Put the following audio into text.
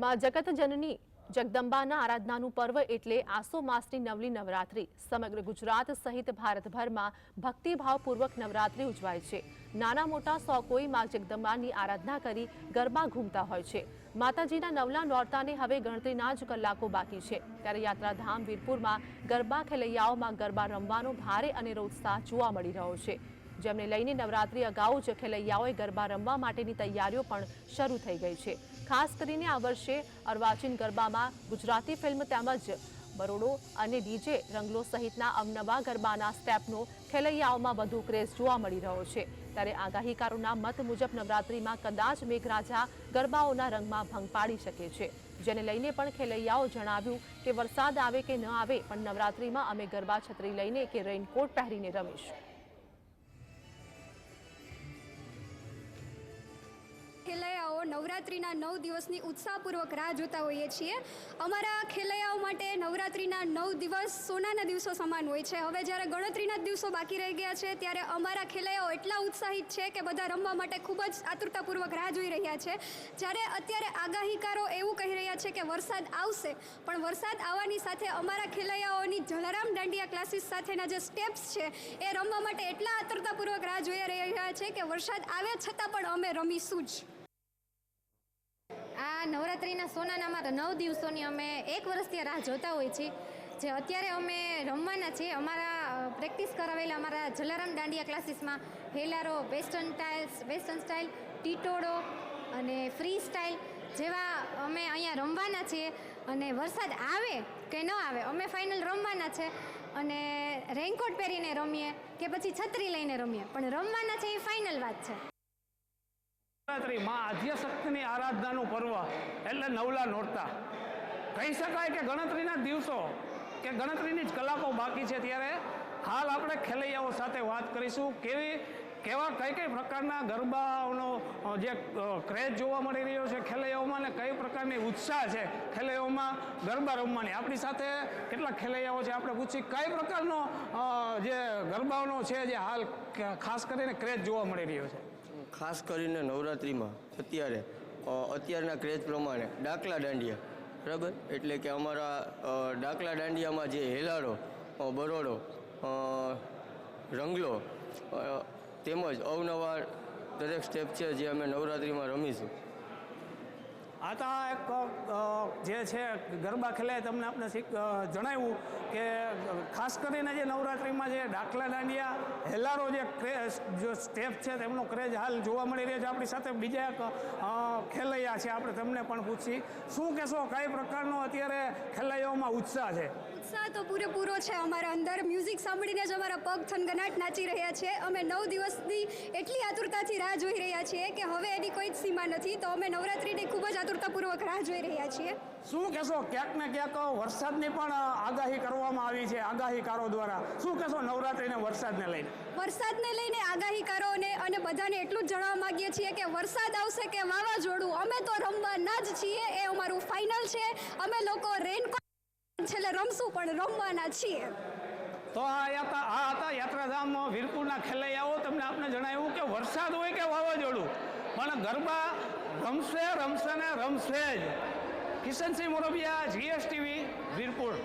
માં જગત જનની જગદંબાના આરાધનાનું પર્વ એટલે આસો માસની નવલી નવરાત્રિ. સમગ્ર ગુજરાત સહિત ભારતભરમાં ભક્તિભાવપૂર્વક નવરાત્રિ ઉજવાય છે. નાના મોટા સો કોઈ માં જગદંબાની આરાધના કરી ગરબા ઘૂમતા હોય છે. માતાજીના નવલા નોરતાને હવે ગણતરીના જ કલાકો બાકી છે. ત્યારે યાત્રાધામ વીરપુરમાં ગરબા ખેલૈયાઓમાં ગરબા રમવાનો ભારે અનેરો ઉત્સાહ જોવા મળી રહ્યો છે. જેમને લઈને નવરાત્રી અગાઉ જ ખેલૈયાઓએ ગરબા રમવા માટેની તૈયારીઓ પણ શરૂ થઈ ગઈ છે. ખાસ કરીને આ વર્ષે અર્વાચીન ગરબામાં ગુજરાતી ફિલ્મ તેમજ બરોડો અને ડીજે રંગલો સહિતના અવનવા ગરબાના સ્ટેપનો ખેલૈયાઓમાં વધુ ક્રેઝ જોવા મળી રહ્યો છે. ત્યારે આગાહીકારોના મત મુજબ નવરાત્રીમાં કદાચ મેઘરાજા ગરબાઓના રંગમાં ભંગ પાડી શકે છે. જેને લઈને પણ ખેલૈયાઓ જણાવ્યું કે વરસાદ આવે કે ન આવે પણ નવરાત્રીમાં અમે ગરબા છત્રી લઈને કે રેઇનકોટ પહેરીને રમીશું. નવરાત્રિના નવ દિવસની ઉત્સાહપૂર્વક રાહ જોતા હોઈએ છીએ. અમારા ખેલૈયાઓ માટે નવરાત્રિના નવ દિવસ સોનાના દિવસો સમાન હોય છે. હવે જ્યારે ગણતરીના દિવસો બાકી રહી ગયા છે, ત્યારે અમારા ખેલૈયાઓ એટલા ઉત્સાહિત છે કે બધા રમવા માટે ખૂબ જ આતુરતાપૂર્વક રાહ જોઈ રહ્યા છે. જ્યારે અત્યારે આગાહીકારો એવું કહી રહ્યા છે કે વરસાદ આવશે, પણ વરસાદ આવવાની સાથે અમારા ખેલૈયાઓની જલારામ દાંડિયા ક્લાસીસ સાથેના જે સ્ટેપ્સ છે, એ રમવા માટે એટલા આતુરતાપૂર્વક રાહ જોઈ રહ્યા છે કે વરસાદ આવે છતાં પણ અમે રમીશું જ. આ નવરાત્રિના સોનાના અમારા નવ દિવસોની અમે એક વર્ષથી રાહ જોતા હોઈએ છીએ. જે અત્યારે અમે રમવાના છીએ. અમારા પ્રેક્ટિસ કરાવેલા અમારા જલારામ દાંડિયા ક્લાસીસમાં Hellaro, western styles western style, ટીટોડો અને ફ્રી સ્ટાઇલ જેવા અમે અહીંયા રમવાના છીએ. અને વરસાદ આવે કે ન આવે, અમે ફાઇનલ રમવાના છે. અને રેનકોટ પહેરીને રમીએ કે પછી છત્રી લઈને રમીએ. પણ રમવાના છે એ ફાઇનલ વાત છે. નવરાત્રિ માં આદ્યશક્તિની આરાધનાનું પર્વ એટલે નવલા નોરતા. કહી શકાય કે ગણતરીના દિવસો, કે ગણતરીની જ કલાકો બાકી છે ત્યારે હાલ આપણે ખેલૈયાઓ સાથે વાત કરીશું. કેવી, કેવા, કઈ કઈ પ્રકારના ગરબાઓનો જે ક્રેઝ જોવા મળી રહ્યો છે ખેલૈયાઓમાં ને કઈ પ્રકારની ઉત્સાહ છે ખેલૈયાઓમાં ગરબા રમવાની? આપણી સાથે કેટલા ખેલૈયાઓ છે, આપણે પૂછી કઈ પ્રકારનો જે ગરબાઓનો છે જે હાલ ખાસ કરીને ક્રેઝ જોવા મળી રહ્યો છે? ખાસ કરીને નવરાત્રિમાં, અત્યારે અત્યારના ક્રેઝ પ્રમાણે, ડાકલા દાંડિયા, બરાબર? એટલે કે અમારા ડાકલા દાંડિયામાં જે હેલાડો બરોડો રંગલો તેમજ અવનવા દરેક સ્ટેપ છે જે અમે નવરાત્રિમાં રમીશું. આ તો એક જે છે, ગરબા ખેલાય તમને આપણે જણાવ્યું કે ખાસ કરીને જે નવરાત્રિમાં જે ડાકલા દાંડિયા, હેલારો જે ક્રેઝ જો સ્ટેપ છે તેમનો ક્રેઝ હાલ જોવા મળી રહ્યો છે. આપણી સાથે બીજા એક ખેલૈયા છે. આપણે તમને પણ પૂછી શું કહેશો, કઈ પ્રકારનો અત્યારે ખેલૈયાઓમાં ઉત્સાહ છે? ઉત્સાહ તો પૂરેપૂરો છે અમારા અંદર. મ્યુઝિક સાંભળીને જ અમારા પગ થનગનાટ નાચી રહ્યા છે. અમે નવ દિવસની એટલી આતુરતાથી રાહ જોઈ રહ્યા છીએ કે હવે એની કોઈ જ સીમા નથી. તો અમે નવરાત્રિની ખૂબ જ આતુરતાપૂર્વક રાહ જોઈ રહ્યા છીએ. શું કહેશો? ક્યાંક ને ક્યાંક વરસાદની પણ આગાહી કરવામાં આવી છે આગાહીકારો દ્વારા. શું કહેશો નવરાત્રિને વરસાદને લઈને? વરસાદને લઈને આગાહીકારોને અને બધાને એટલું જ જણાવવા માંગીએ છીએ કે વરસાદ આવશે કે વાવાઝોડું અમે તો રમવાના જ છીએ એ અમારું ફાઇનલ છે. અમે લોકો રેનકોટ છેલ્લે રમશું પણ રમવાના છીએ. તો આ યાત્રા આ હતા યાત્રાધામ વીરપુરના ખેલૈયાઓ તમને આપને જણાવ્યું કે વરસાદ હોય કે વાવાઝોડું? ગરબા રમશે રમશે ને રમશે જ. કિશનસિંહ મોરબિયા જીએસટીવી વીરપુર.